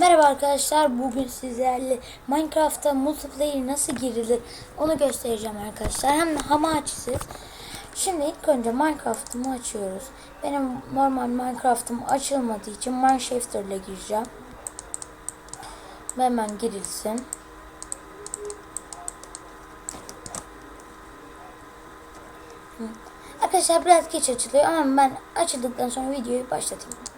Merhaba arkadaşlar. Bugün sizlerle Minecraft'ta multiplayer nasıl girilir onu göstereceğim arkadaşlar. Hem de hamaçsız. Şimdi ilk önce Minecraft'ımı açıyoruz. Benim normal Minecraft'ım açılmadığı için Mineshifter ile gireceğim. Hemen girilsin. Arkadaşlar biraz geç açılıyor ama ben açıldıktan sonra videoyu başlatayım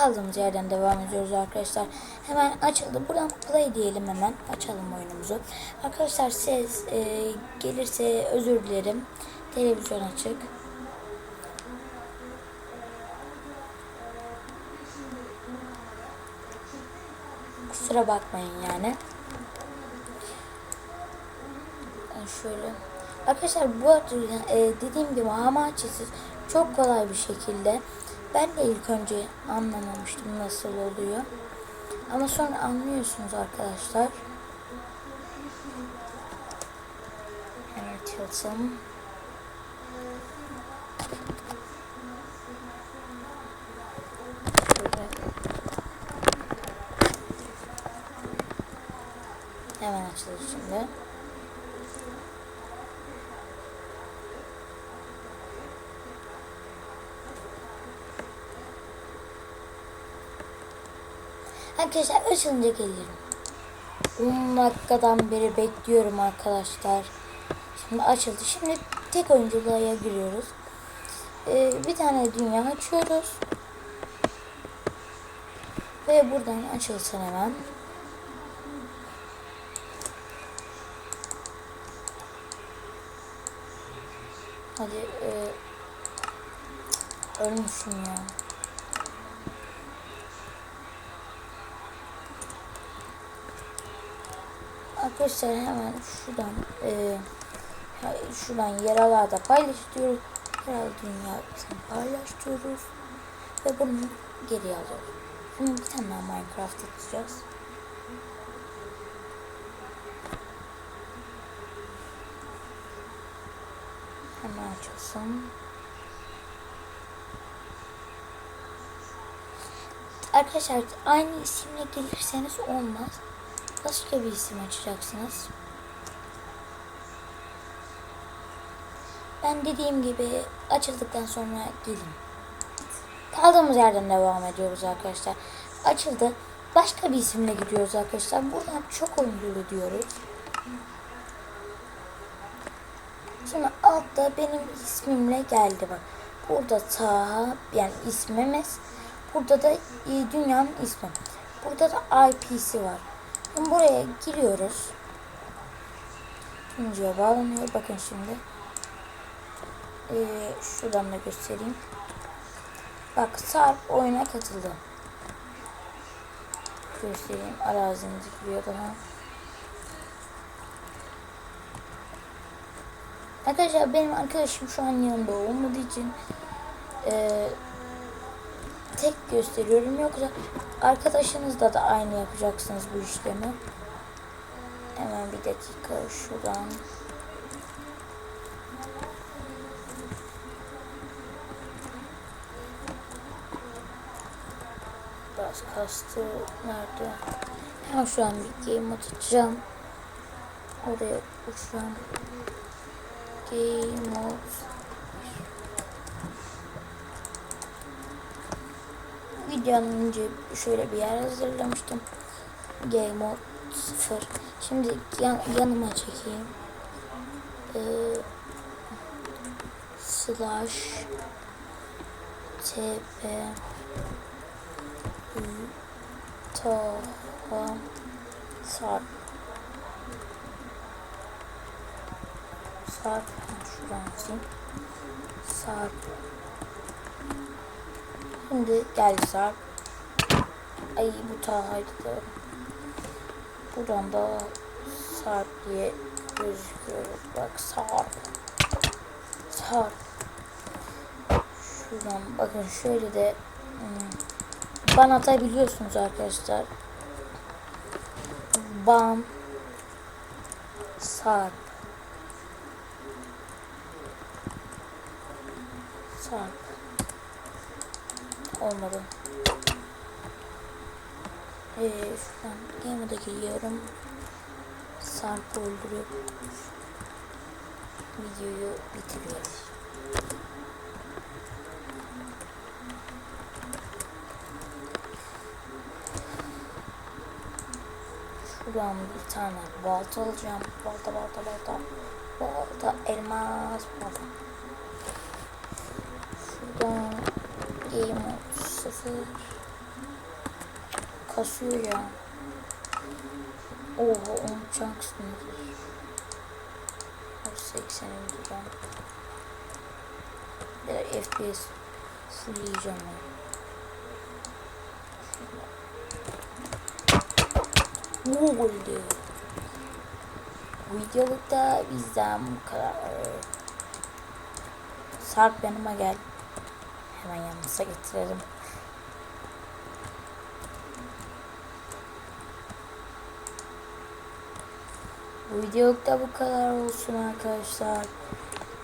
kaldığımız yerden devam ediyoruz arkadaşlar. Hemen açıldı. Buradan play diyelim hemen. Açalım oyunumuzu. Arkadaşlar ses e, gelirse özür dilerim. Televizyon açık. Kusura bakmayın yani. Şöyle. Arkadaşlar bu arada e, dediğim gibi hamaçisiz çok kolay bir şekilde ben de ilk önce anlamamıştım nasıl oluyor. Ama sonra anlıyorsunuz arkadaşlar. Evet açılsın. Şöyle. Hemen açılır şimdi. Arkadaşlar açılınca gelirim. 10 dakikadan beri bekliyorum arkadaşlar. Şimdi açıldı. Şimdi tek oyunculuğa giriyoruz. Ee, bir tane dünya açıyoruz. Ve buradan açılsın hemen. Hadi e, ölmüşüm ya. Arkadaşlar hemen şuradan e, şuradan yaralarda paylaş diyoruz. Yerel dünyasını paylaş diyoruz. Ve bunu geri alıyoruz. Şimdi bir tane daha Minecraft atacağız. Hemen açılsın. Arkadaşlar aynı isimle gelirseniz olmaz. Başka bir isim açacaksınız. Ben dediğim gibi açıldıktan sonra gelin. Kaldığımız yerden devam ediyoruz arkadaşlar. Açıldı. Başka bir isimle gidiyoruz arkadaşlar. Buradan çok oyunculu diyoruz. Şimdi altta benim ismimle geldi bak. Burada Taha yani ismimiz. Burada da dünyanın ismi. Burada da IP'si var. Şimdi buraya giriyoruz. Sunucuya bağlanıyor. Bakın şimdi. Ee, şuradan da göstereyim. Bak Sarp oyuna katıldı. Göstereyim. Arazimizi giriyor daha. Arkadaşlar benim arkadaşım şu an yanında olmadığı için e, tek gösteriyorum. Yoksa arkadaşınızla da aynı yapacaksınız bu işlemi. Hemen bir dakika şuradan. Biraz kastı nerede? Hemen şu an bir game atacağım. Oraya uçacağım. Game mode videonun önce şöyle bir yer hazırlamıştım. Game mode 0. Şimdi yan, yanıma çekeyim. Ee, slash tp toha sarp sarp şuradan sarp Şimdi Sarp. Ay bu da. Buradan da Sarp diye gözüküyor. Bak Sarp. Sarp. Şuradan bakın şöyle de hmm, ban atabiliyorsunuz arkadaşlar. Ban Sarp. Sarp olmadı. Ee, şuradan game'e de geliyorum. Sarp'ı öldürüp videoyu bitiriyoruz. Şuradan bir tane balta alacağım. Balta balta balta. Balta elmas balta. Şuradan game 0 kasıyor ya. Oha unutacaksınız. 80 indireceğim. De FPS fullleyeceğim ya. Ne oldu? Videolukta bizden bu kadar. Sarp yanıma gel. Hemen yanınıza getirelim. Bu videolukta bu kadar olsun arkadaşlar.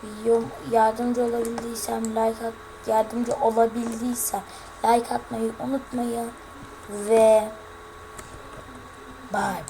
Videom yardımcı olabildiysem like at, yardımcı olabildiysem like atmayı unutmayın ve bye.